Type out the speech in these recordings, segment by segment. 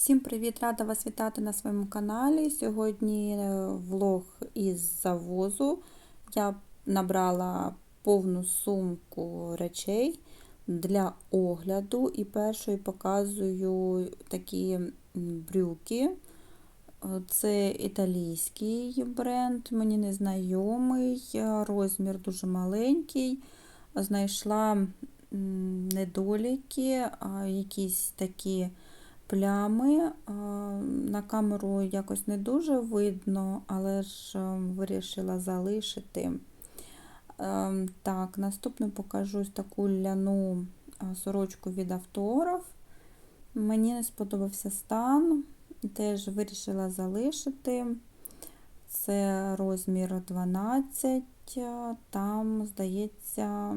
Всім привіт! Рада вас вітати на своєму каналі. Сьогодні е, влог із завозу. Я набрала повну сумку речей для огляду і першою показую такі брюки. Це італійський бренд, мені незнайомий, е, розмір дуже маленький. Знайшла недоліки, якісь такі плями. На камеру якось не дуже видно, але ж вирішила залишити. Так, наступно покажу таку ляну сорочку від автограф. Мені не сподобався стан, теж вирішила залишити. Це розмір 12, там, здається,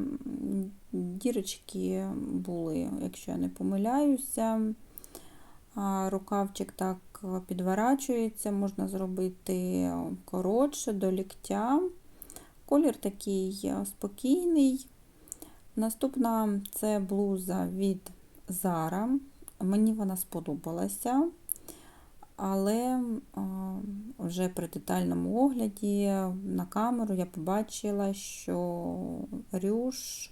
дірочки були, якщо я не помиляюся. Рукавчик так підворачується, можна зробити коротше до ліктя. Колір такий спокійний. Наступна це блуза від Zara. Мені вона сподобалася, але вже при детальному огляді на камеру я побачила, що рюш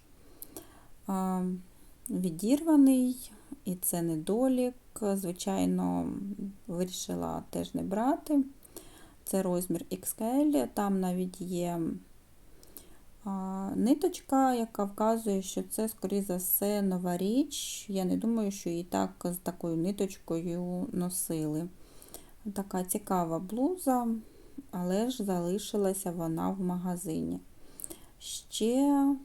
відірваний, і це недолік. Звичайно, вирішила теж не брати. Це розмір XL, там навіть є ниточка, яка вказує, що це, скоріше за все, нова річ. Я не думаю, що її так з такою ниточкою носили. Така цікава блуза, але ж залишилася вона в магазині. Ще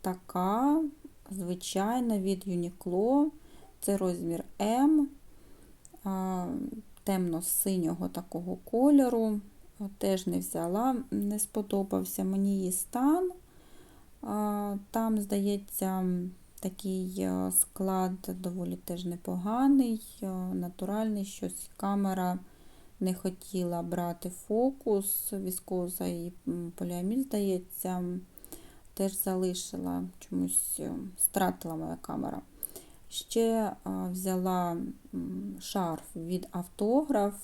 така звичайна від Uniqlo. Це розмір М, темно-синього такого кольору. Теж не взяла, не сподобався мені її стан. Там, здається, такий склад доволі теж непоганий, натуральний, щось камера не хотіла брати фокус, віскоза і поліамід, здається, теж залишила, чомусь стратила моя камера. Ще взяла шарф від автограф,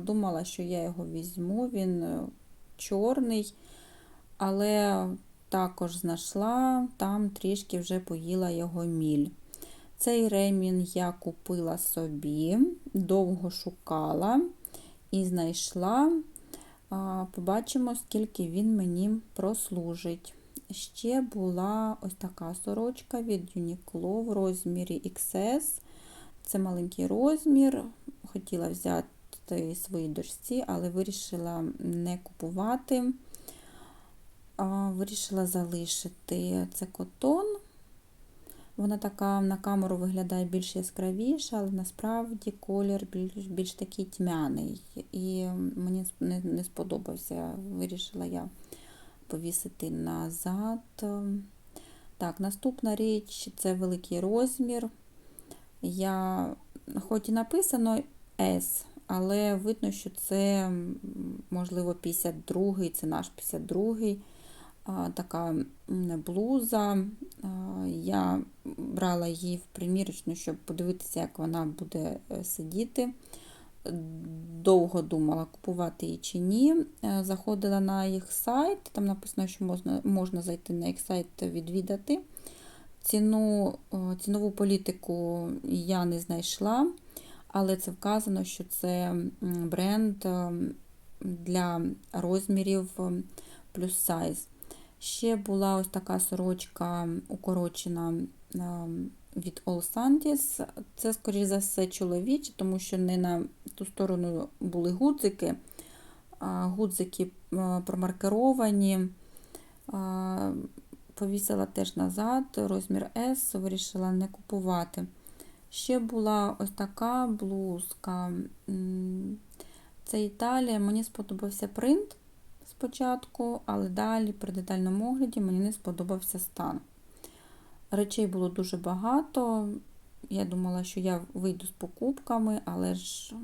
думала, що я його візьму, він е, чорний, але також знайшла, там трішки вже поїла його міль. Цей ремін я купила собі, довго шукала і знайшла. Побачимо, скільки він мені прослужить. Ще була ось така сорочка від Uniqlo в розмірі XS. Це маленький розмір. Хотіла взяти своїй дочці, але вирішила не купувати. Вирішила залишити це котон. Вона така на камеру виглядає більш яскравіша, але насправді колір більш більш такий тьмяний. І мені не сподобався. Вирішила я повісити назад. Так, наступна річ це великий розмір. Я, Хоч і написано S, але видно, що це, можливо, 52-й, це наш 52-й. Така блуза. Я брала її в примірочну, щоб подивитися, як вона буде е, сидіти довго думала, купувати її чи ні. Е, заходила на їх сайт, там написано, що можна можна зайти на їх сайт відвідати. Ціну, Цінову політику я не знайшла, але це вказано, що це бренд е, для розмірів плюс сайз. Ще була ось така сорочка укорочена від All Santis. Це, скоріш за все, чоловічі, тому що не на ту сторону були гудзики. Гудзики промаркеровані. Повісила теж назад, розмір S, вирішила не купувати. Ще була ось така блузка. Це Італія, мені сподобався принт спочатку, але далі при детальному огляді мені не сподобався стан. Речей було дуже багато. Я думала, що я вийду з покупками, але ж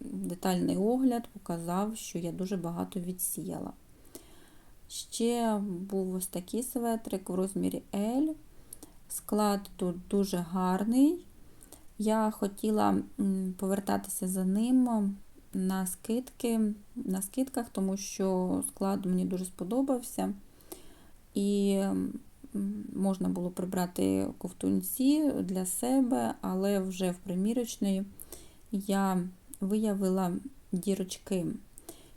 детальний огляд показав, що я дуже багато відсіяла. Ще був ось такий светрик в розмірі L. Склад тут дуже гарний. Я хотіла повертатися за ним на скидки, на скидках, тому що склад мені дуже сподобався. І можна було прибрати ковтунці для себе, але вже в примірочної я виявила дірочки.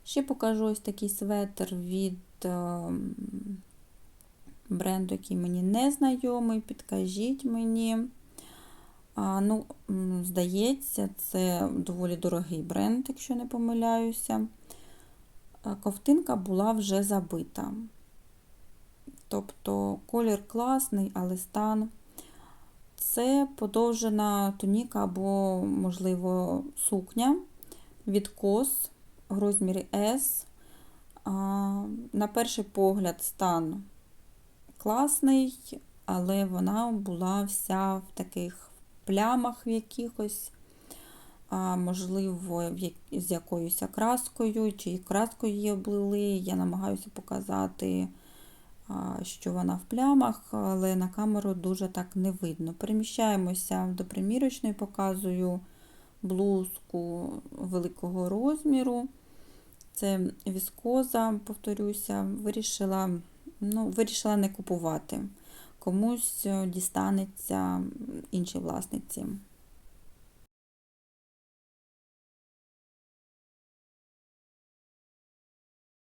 Ще покажу ось такий светр від е, бренду, який мені не знайомий. Підкажіть мені. А, ну, здається, це доволі дорогий бренд, якщо не помиляюся. Ковтинка була вже забита. Тобто колір класний, але стан. Це подовжена туніка або, можливо, сукня від кос в розмірі S. На перший погляд стан класний, але вона була вся в таких плямах в якихось, можливо, з якоюсь краскою, чи краскою її облили. Я намагаюся показати, що вона в плямах, але на камеру дуже так не видно. Переміщаємося до примірочної, показую блузку великого розміру. Це віскоза, повторюся, вирішила, ну, вирішила не купувати. Комусь е, дістанеться іншій власниці.